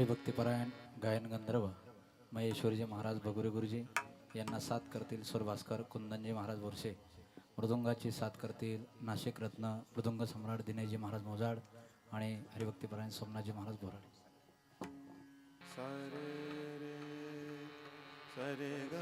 हरिभक्तीपरायण गायन गंधर्व महेश्वरीजी महाराज भगुरे गुरुजी यांना साथ करतील सुरभास्कर कुंदनजी महाराज बोरसे मृदुंगाची साथ करतील नाशिक रत्न मृदुंग सम्राट दिनेशजी महाराज मोजाड आणि हरिभक्तीपरायण सोमनाथजी महाराज बोराडे. सरे रे सरे ग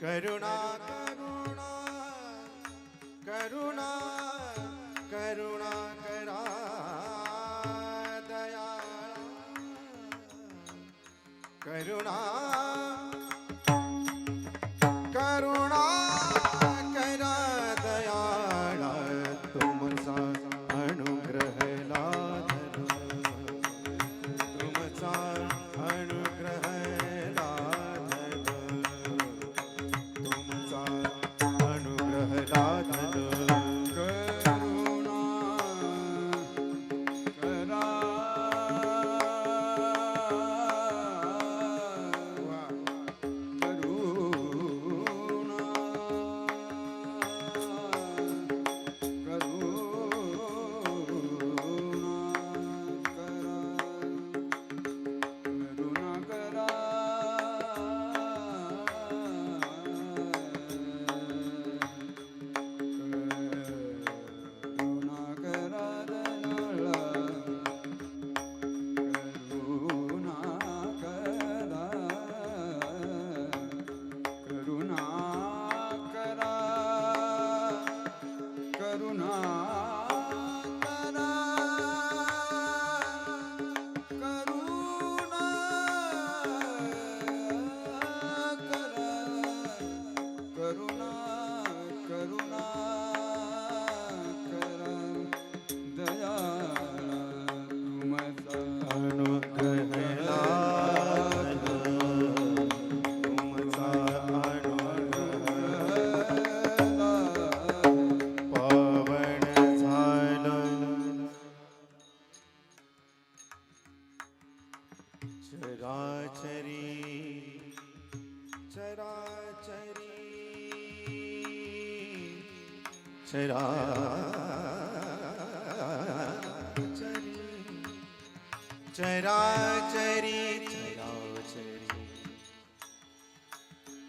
കരുണാ കരുണ കരുണ കരുണ കരാ ദയാ കരുണാ ಕರುಣಾ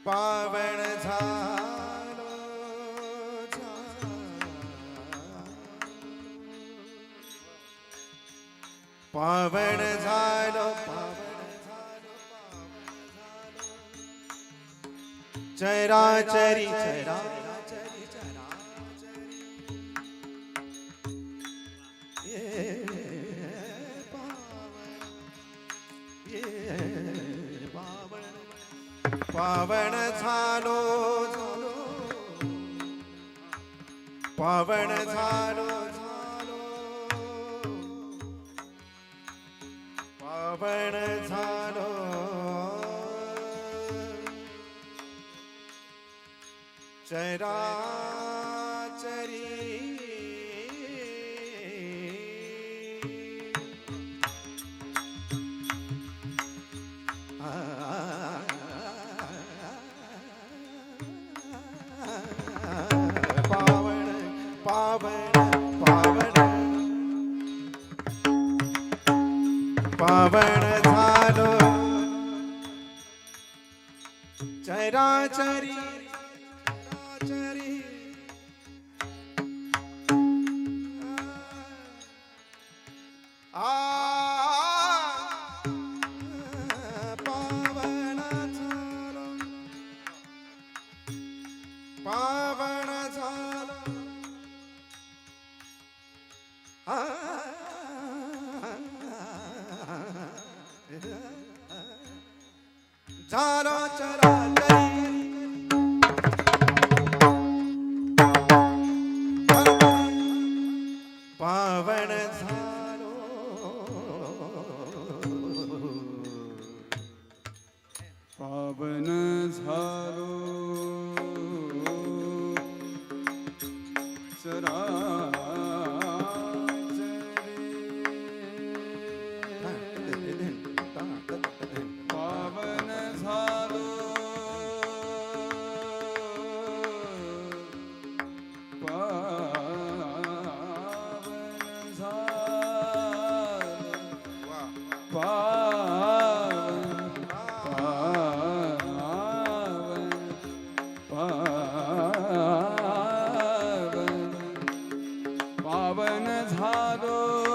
પાવણ ઝાલો પાવણ ઝાલો પાવણ ચરા ચરી ચરા पावण झालो पावण झालो सारा चरा has hardened.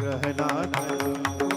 ਗ੍ਰਹਿ ਨਾਨਕ